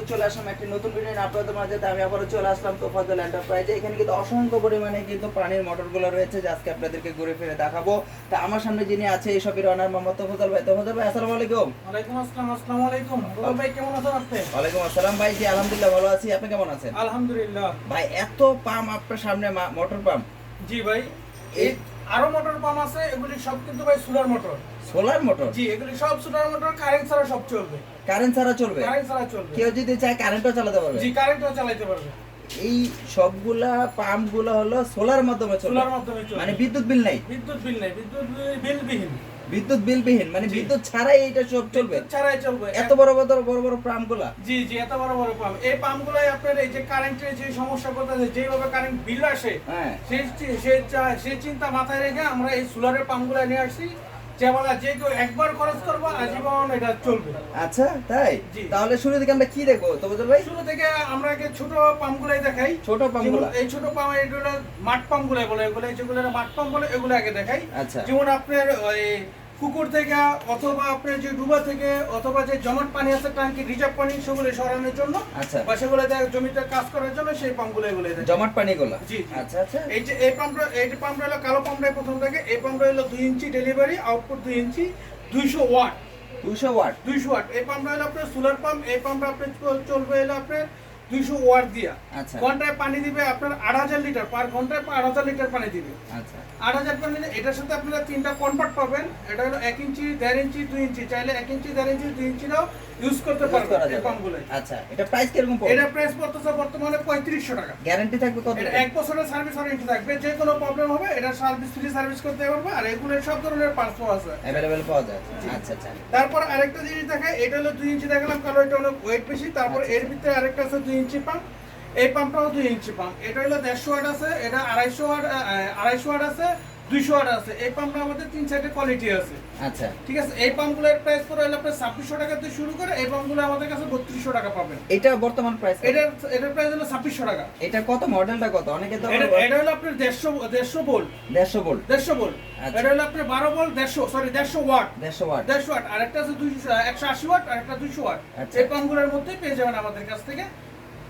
কিন্তু চলে আসলাম একটি নতুন ভিডিও নিয়ে। আপনাদের মাঝে আমি আবারও চলে আসলাম তোফাজল এন্টারপ্রাইজে এখানে কিন্তু অসংখ্য পরিমাণে কিন্তু পানির মোটরগুলো রয়েছে যে আজকে আপনাদেরকে ঘুরে ফিরে দেখাবো। তা আমার সামনে যিনি আছে এই শপের অনার মোহাম্মদ তোফাজল ভাই। তোফাজল ভাই আসসালামু আলাইকুম। ওয়ালাইকুম আসসালাম আসসালামু আলাইকুম। রুবেল ভাই কেমন আছেন আপনি? ওয়ালাইকুম আসসালাম ভাই জি আলহামদুলিল্লাহ ভালো আছি। আপনি কেমন আছেন? আলহামদুলিল্লাহ। ভাই এত পাম্প আপনার সামনে মোটর পাম্প জি ভাই এই আরও মোটর পাম্প আছে এগুলি সব কিন্তু ভাই সোলার মোটর। Solar motor? জি এগুলি সব সোলার মোটর কারেন্ট ছাড়া সব চলবে। কারেন্ট ছাড়া চলবে? কারেন্ট ছাড়া চলবে। কেউ যদি চায় কারেন্টও চালাতে পারবে? জি কারেন্টও চালাতে পারবে। এই সবগুলা পাম্পগুলো হলো সোলার মাধ্যমে চলবে? সোলার মাধ্যমে চলবে। মানে বিদ্যুৎ বিল নাই? বিদ্যুৎ বিল নাই বিদ্যুৎ বিল বিহীন বিদ্যুৎ বিল বিহীন মানে বিদ্যুৎ ছাড়াই এটা সব চলবে। ছাড়াই চলবে। এত বড় বড় বড় বড় পাম্পগুলা জি জি এত বড় বড় পাম্প। এই পাম্প গুলাই আপনার এই যে কারেন্টের যে সমস্যা করতেছে যেভাবে কারেন্ট বিল আসে হ্যাঁ। সেই সেই সেই চিন্তা মাথায় রেখে আমরা এই সোলারের পাম্পগুলো নিয়ে আসছি। যে কেউ একবার খরচ করব আজীবন এটা চলবে। আচ্ছা তাই? তাহলে শুরু থেকে আমরা কি দেখব ভাই? শুরু থেকে আমরা আগে ছোট পাম্পগুলাই দেখাই। ছোট পাম্পগুলা যেমন এই ছোট পাম্প এগুলো মাঠ পাম্পগুলাই বলে এগুলো যেগুলো মাঠ পাম্প বলে এগুলো আগে দেখাই। আচ্ছা। যেমন আপনার ওই পুকুর থেকে অথবা আপনার যে ডুবা থেকে অথবা যে জমাট পানি আছে ট্যাঙ্কি রিজার্ভ পানি সেগুলো সরানোর জন্য আচ্ছা। বা সেগুলো জমিতে কাজ করার জন্য সেই পাম্পগুলো এগুলো। জমাট পানি গুলা জি। আচ্ছা আচ্ছা। এই যে এই পাম্পটা এই যে পাম্পটা হলো কালো পাম্পটা প্রথম থেকে এই পাম্পটা হলো দুই ইঞ্চি ডেলিভারি আউটপুট দুই ইঞ্চি দুইশো ওয়াট। দুইশো ওয়াট? দুইশো ওয়াট। এই পাম্পটা হলো আপনার সোলার পাম্প এই পাম্পটা আপনার চল- চলবে হলো আপনার দুইশো ওয়াট দিয়া। আচ্ছা। ঘন্টায় পানি দিবে আপনার আট হাজার লিটার পার ঘন্টায় আট হাজার লিটার পানি দিবে। আচ্ছা। আট হাজার পানি এটার সাথে আপনারা তিনটা কনভার্ট পাবেন। এটা হলো এক ইঞ্চি দেড় ইঞ্চি দুই ইঞ্চি। চাইলে এক ইঞ্চি দেড় ইঞ্চি দুই ইঞ্চিটাও ইউজ করতে পারবেন এই পাম্পগুলো আচ্ছা এটা প্রাইস কীরকম এটা প্রাইস পড়তেছে বর্তমানে পঁয়ত্রিশশো টাকা। গ্যারান্টি থাকবে কত? এক বছরের সার্ভিস ওয়ারেন্টি থাকবে। যে কোনো প্রবলেম হবে এটা সার্ভিস ফ্রি সার্ভিস করতে পারবে আর এগুলো সব ধরনের পার্টসও আছে অ্যাভেলেবেল পাওয়া যায়। আচ্ছা আচ্ছা। তারপর আরেকটা জিনিস দেখায় এটা হলো দুই ইঞ্চি দেখালাম কারণ এটা অনেক ওয়েট বেশি। তারপর আচ্ছা, এর ভিতরে আরেকটা আছে দুই ইঞ্চি পাম্প এই পাম্পটাও দুই ইঞ্চি পাম্প। এটা হলো দেড়শো ওয়াট আছে এটা আড়াইশো ওয়াট আড়াইশো ওয়াট আছে দুইশো ওয়াট আছে। এই পাম্পটা আমাদের তিন চারটে কোয়ালিটি আছে। আচ্ছা। ঠিক আছে? এই পাম্পগুলোর প্রাইস পড়ে হলো আপনার ছাব্বিশশো টাকা থেকে শুরু করে এই পাম্পগুলো আমাদের কাছে বত্রিশশো টাকা পাবেন। এটা বর্তমান প্রাইস এটার এটার প্রাইস হলো ছাব্বিশশো টাকা। এটা কত? মডেলটা কত? অনেকে তো এটা এটা হলো আপনার দেড়শো দেড়শো দেড়শো দেড়শো আচ্ছা। এটা হলো আপনার বারো দেড়শো সরি দেড়শো ওয়াট দেড়শো ওয়াট দেড়শো ওয়াট আর একটা আছে দুইশো একশো আশি ওয়াট আর একটা দুইশো ওয়াট আচ্ছা। এই পাম্পগুলোর মধ্যেই পেয়ে যাবেন আমাদের কাছ থেকে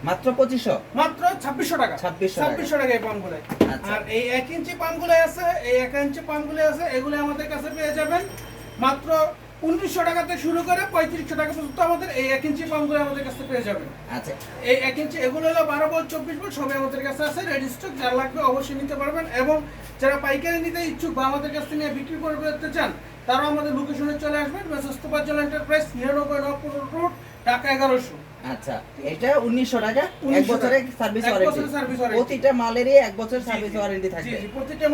মাত্র পঁচিশশো? মাত্র ছাব্বিশশো টাকা। 2600 টাকা। ছাব্বিশশো টাকা এই পাম্পগুলো আচ্ছা। আর এই এক ইঞ্চি পাম্পগুলো আছে এই এক ইঞ্চি পাম্পগুলো আছে এগুলো আমাদের কাছে পেয়ে যাবেন মাত্র উনিশশো টাকা থেকে শুরু করে পঁয়ত্রিশশো টাকা পর্যন্ত আমাদের এই এক ইঞ্চি পাম্পগুলো আমাদের কাছে পেয়ে যাবেন। আচ্ছা। এই এক ইঞ্চি এগুলো হলো বারো বল চব্বিশ বল সবই আমাদের কাছে আছে। রেডি স্টক যারা লাগবে অবশ্যই নিতে পারবেন। এবং যারা পাইকারি নিতে ইচ্ছুক বা আমাদের কাছ থেকে বিক্রি করে করতে চান তারাও আমাদের লোকেশনে চলে আসবেন মেসস্তোপাজল এন্টারপ্রাইজ নিরানব্বই নব্বই রোড ঢাকা এগারোশো। আচ্ছা এটা উনিশশো টাকা এক 1900 বছরের সার্ভিস ওয়ারেন্টি। প্রতিটা মালেরই এক বছর সার্ভিস ওয়ারেন্টি থাকবে।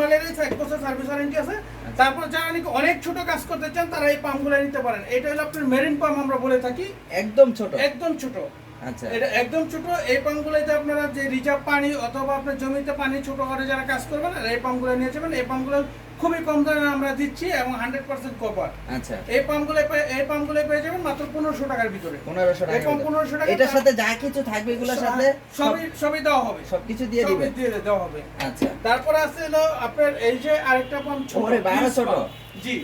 মালেরই এক বছর সার্ভিস ওয়ারেন্টি আছে। তারপর যারা নাকি অনেক ছোট কাজ করতে চান তারা এই পাম্পগুলো নিতে পারেন। এটা হলো আপনার মেরিন পাম্প আমরা বলে থাকি। একদম ছোট। একদম ছোট। আচ্ছা এটা একদম ছোট এই পাম্পগুলোতে আপনারা যে রিজার্ভ পানি অথবা আপনার জমিতে পানি ছোট করে যারা কাজ করবেন এই পাম্পগুলো নিয়ে যাবেন। এই পাম্পগুলো খুবই কম দামে আমরা দিচ্ছি এবং হান্ড্রেড পার্সেন্ট কপার আচ্ছা। এই পাম্পগুলো এই পাম্পগুলো পেয়ে যাবেন মাত্র পনেরোশো টাকার ভিতরে। পনেরোশো এই টাকা পাম্প পনেরোশো টাকা এটার সাথে যা কিছু থাকবে এগুলোর সাথে সবই সবই দেওয়া হবে। সবকিছু দিয়ে সবই দিবেন দিয়ে দেওয়া হবে। আচ্ছা। তারপরে আছে হলো আপনার এই যে আরেকটা পাম্প ছোট। ছোট। জি।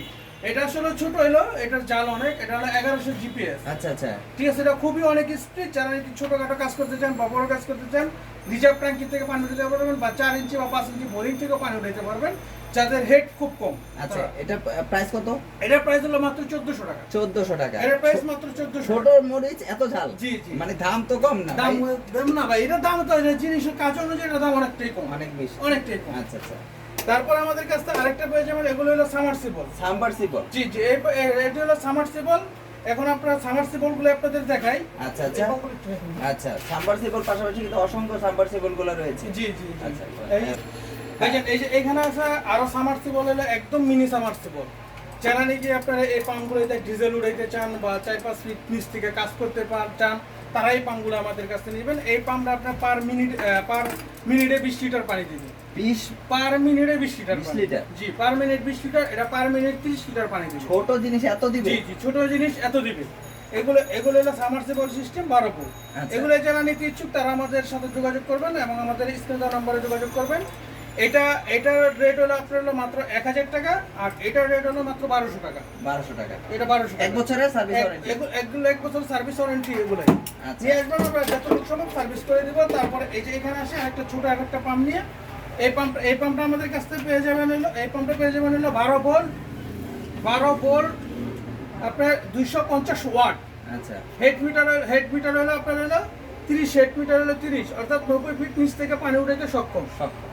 এটা আসলে ছোট হলো এটার জাল অনেক এটা হলো এগারোশো জিপিএস আচ্ছা আচ্ছা। ঠিক আছে এটা খুবই অনেক স্পিড যারা নাকি ছোটখাটো কাজ করতে চান বা বড় কাজ করতে চান রিজার্ভ ট্যাঙ্কি থেকে পানি উঠাতে পারবেন বা চার ইঞ্চি বা পাঁচ ইঞ্চি বোরিং থেকেও পানি উঠাতে পারবেন যাদের হেড খুব কম। আচ্ছা এটা প্রাইস কত? এটার প্রাইস হলো মাত্র চোদ্দশো টাকা। চোদ্দশো টাকা। এটার প্রাইস মাত্র চোদ্দশো ছোট মরিচ এত ঝাল? জি, জি। মানে দাম তো কম না দাম? দাম না ভাই এটার দাম তো জিনিসের কাজ অনুযায়ী দাম অনেকটাই কম। অনেক বেশি। অনেকটাই কম। আচ্ছা আচ্ছা। তারপর আমাদের কাছে আরেকটা পেয়ে যাবেন এগুলো হলো সামারসিবল সাবমার্সিবল জি জি এটা হলো সামারসিবল এখন আপনারা সামারসিবলগুলো আপনাদের দেখাই। আচ্ছা আচ্ছা। আচ্ছা সাবমার্সিবল পাশাপাশি কিন্তু অসংখ্য সাবমার্সিবলগুলো রয়েছে। জি জি আচ্ছা যে এই যে এখানে আছে আরও সামারসিবল হলো একদম মিনি সামারসিবল যারা নাকি আপনারা এই পাম্পগুলোতে ডিজেল উড়াইতে চান বা চার পাঁচ ফিট নিচ থেকে কাজ করতে পার- চান তারা এই পাম্পগুলো আমাদের কাছে নেবেন। এই পাম্পটা আপনার পার মিনিট পার মিনিটে বিশ লিটার পানি দিবে। বিশ পার মিনিটে বিশ লিটার 20 লিটার? জি পার মিনিট বিশ লিটার এটা পার মিনিট ত্রিশ লিটার পানি দিবে। ছোট জিনিস এত দিবে? জি জি ছোট জিনিস এত দিবে। এগুলো এগুলো হলো সামারসিবল সিস্টেম বারো ফুট আচ্ছা। এগুলো যারা নিতে ইচ্ছুক তারা আমাদের সাথে যোগাযোগ করবেন এবং আমাদের স্ক্রিন নম্বরে যোগাযোগ করবেন। এটা এটার রেট হলো আপনার হলো মাত্র এক হাজার টাকা আর এটার রেট হলো মাত্র বারোশো টাকা। বারোশো টাকা। এটা বারোশো এক বছরের সার্ভিস এগুলো এক বছর সার্ভিস ওয়ারেন্টি এগুলো নিয়ে আসবেন আমরা যতটুকু সম্ভব সার্ভিস করে দিব তারপরে এই যে এখানে আসে একটা ছোট আরেকটা পাম্প নিয়ে এই পাম্প এই পাম্পটা আমাদের কাছ থেকে পেয়ে যাবেন হলো এই পাম্পটা পেয়ে যাবেন হলো বারো ভোল্ট বারো ভোল্ট আপনার দুইশো পঞ্চাশ ওয়াট আচ্ছা। হেড মিটার হেড মিটার হলো আপনার হলো তিরিশ হেড মিটার হলো তিরিশ অর্থাৎ নব্বই ফিট নিচ থেকে পানি উঠাইতে সক্ষম।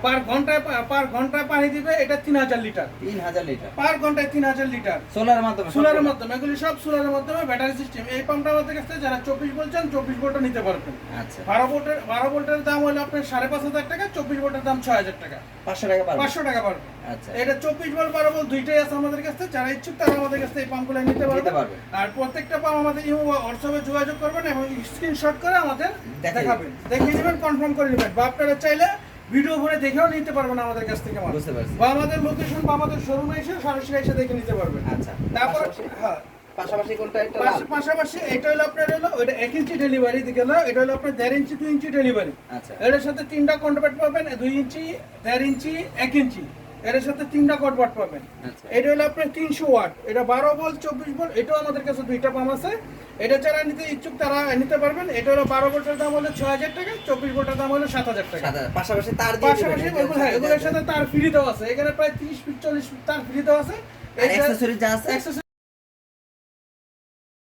পার ঘন্টায় পার ঘন্টায় পানি দিবে এটা তিন হাজার লিটার। তিন হাজার লিটার। পার ঘন্টায় তিন হাজার লিটার। সোলার মাধ্যমে সোলারের মাধ্যমে এগুলি সব সোলারের মাধ্যমে ব্যাটারি সিস্টেম। এই পাম্পটা আমাদের কাছে যারা চব্বিশ বলছেন চব্বিশ ভোল্টটা নিতে পারবেন। আচ্ছা। বারো ভোল্টের বারো ভোল্টের দাম হলো আপনার সাড়ে পাঁচ হাজার টাকা চব্বিশ ভোল্টের দাম ছয় হাজার টাকা। পাঁচশো টাকা পাঁচশো টাকা পারবে আচ্ছা। এটা চব্বিশ ভোল্ট বারো ভোল্ট দুইটাই আছে আমাদের কাছে। যারা ইচ্ছুক তারা আমাদের কাছে এই পাম্পগুলো নিতে পারবে আর প্রত্যেকটা পাম্প আমাদের হোয়াটসঅ্যাপে যোগাযোগ করবেন এবং স্ক্রিনশট করে আমাদের দেখাবেন দেখিয়ে নেবেন কনফার্ম করে নেবেন। বা আপনারা চাইলে ভিডিও ভরে দেখেও নিতে পারবেন আমাদের কাছ থেকে মাল। বুঝতে পারছি। বা আমাদের লোকেশন বা আমাদের শোরুমে এসে সরাসরি এসে দেখে নিতে পারবেন। আচ্ছা তারপর হ্যাঁ। পাশাপাশি কোনটা একটা পাশাপাশি এটা হলো আপনার হলো ওইটা এক ইঞ্চি ডেলিভারি দিকে না এটা হলো আপনার দেড় ইঞ্চি দুই ইঞ্চি ডেলিভারি আচ্ছা। এটার সাথে তিনটা কনভার্ট পাবেন দুই ইঞ্চি দেড় ইঞ্চি এক ইঞ্চি এর সাথে তিনটা কটবাট পাবেন। আচ্ছা। এটা হলো আপনার তিনশো ওয়াট। এটা বারো ভোল্ট চব্বিশ ভোল্ট এটাও আমাদের কাছে দুইটা পাম্প আছে। এটা যারা নিতে ইচ্ছুক তারা নিতে পারবেন। এটা হলো বারো ভোল্টের দাম হলো ছয় হাজার টাকা চব্বিশ ভোল্টের দাম হলো সাত হাজার টাকা। পাশাপাশি তার পাশাপাশি হ্যাঁ, এগুলোর সাথে তার ফ্রি দেওয়া আছে। এখানে প্রায় তিরিশ চল্লিশ তার ফ্রি দেওয়া আছে।